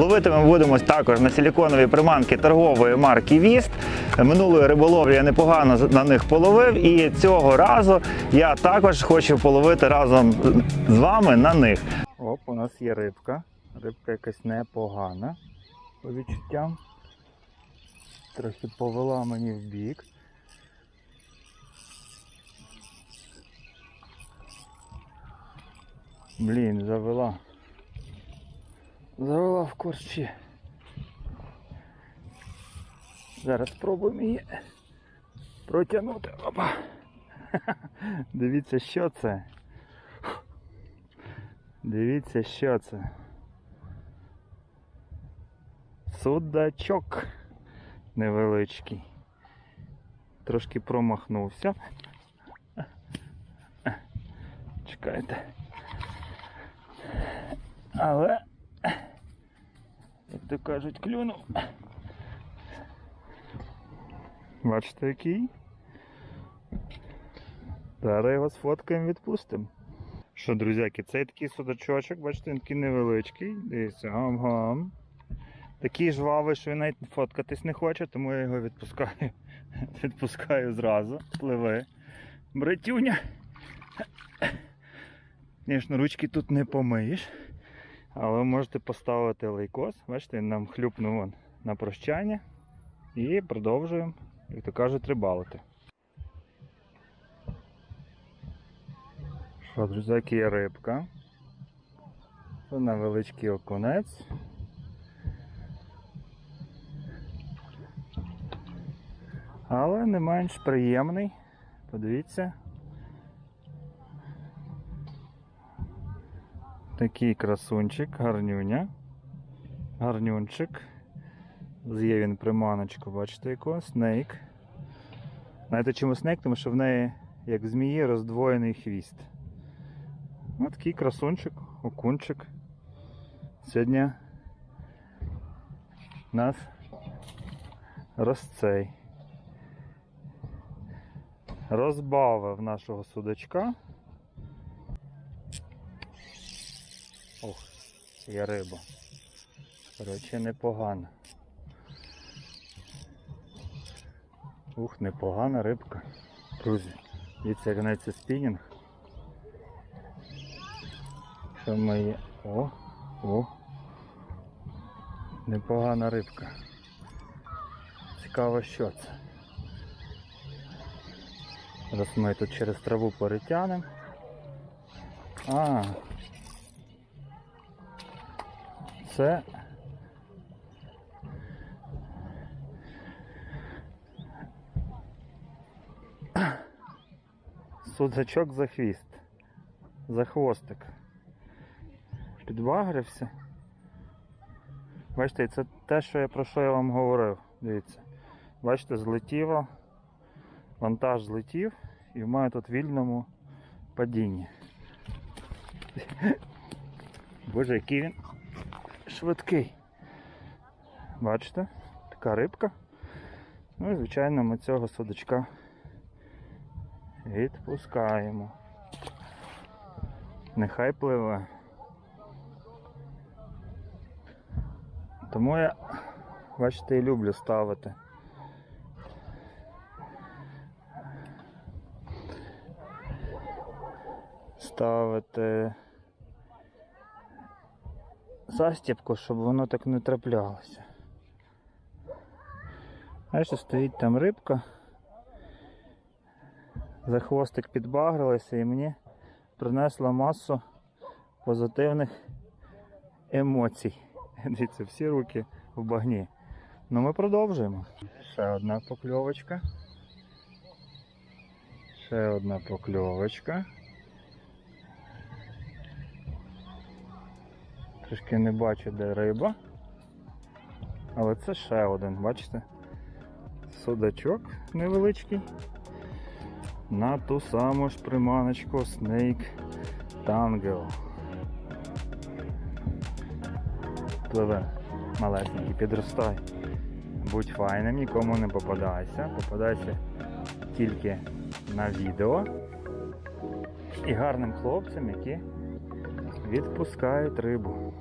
Ловити ми будемо також на силіконові приманки торгової марки Віст. Минулої риболовлі я непогано на них половив, і цього разу я також хочу половити разом з вами на них. Оп, у нас є рибка. Рибка якась непогана по відчуттям. Трохи повела мені в бік. Блін, завела. Завела в корчі. Зараз спробуємо її протягнути. Опа. Дивіться, що це. Дивіться, що це. Судачок невеличкий. Трошки промахнувся. Чекайте. Але, то кажуть, клюнув. Бачите, який? Зараз його сфоткаємо, відпустимо. Що, друзяки, цей такий судачочок, бачите, він такий невеличкий. Дивіться, гам-гам. Такий жвавий, що він навіть фоткатись не хоче, тому я його відпускаю. Відпускаю зразу. Пливи. Братюня. Звісно, ручки тут не помиєш. Але ви можете поставити лайкос. Бачите, він нам хлюпнув на прощання. І продовжуємо, як то кажуть, рибалити. Що, друзяки, є рибка. Це невеличкий окунець. Але не менш приємний. Подивіться. Такий красунчик, гарнюня. Гарнюнчик. З'є він приманочку, бачите яку? Снейк. Знаєте чому снейк? Тому що в неї, як в змії, роздвоєний хвіст. Ось такий красунчик, окунчик. Сьогодні нас розцей. Розбавив нашого судачка. Ох, є риба. Коротше, непогана. Ух, непогана рибка. Друзі, дивіться, як це спінінг. Що ми є? О, о. Непогана рибка. Цікаво, що це. Зараз ми тут через траву перетягнемо. А. Це судачок за хвіст, за хвостик. Підбагрився. Бачите, це те, що я про що я вам говорив. Дивіться. Бачите, злетіло, вантаж злетів і має тут вільному падінні. Боже, який він швидкий. Бачите? Така рибка. Ну і звичайно ми цього судочка відпускаємо. Нехай пливе. Тому я, бачите, і люблю ставити. Ставити застіпку, щоб воно так не траплялося. Бачите, стоїть там рибка. За хвостик підбагрилася і мені принесла масу позитивних емоцій. Дивіться, всі руки в багні. Ну ми продовжуємо. Ще одна покльовочка. Ще одна покльовочка. Трішки не бачу, де риба. Але це ще один, бачите? Судачок невеличкий. На ту саму ж приманочку Snake Tangle. Пливе малесенький, підростай. Будь файним, нікому не попадайся. Попадайся тільки на відео. І гарним хлопцям, які відпускають рибу.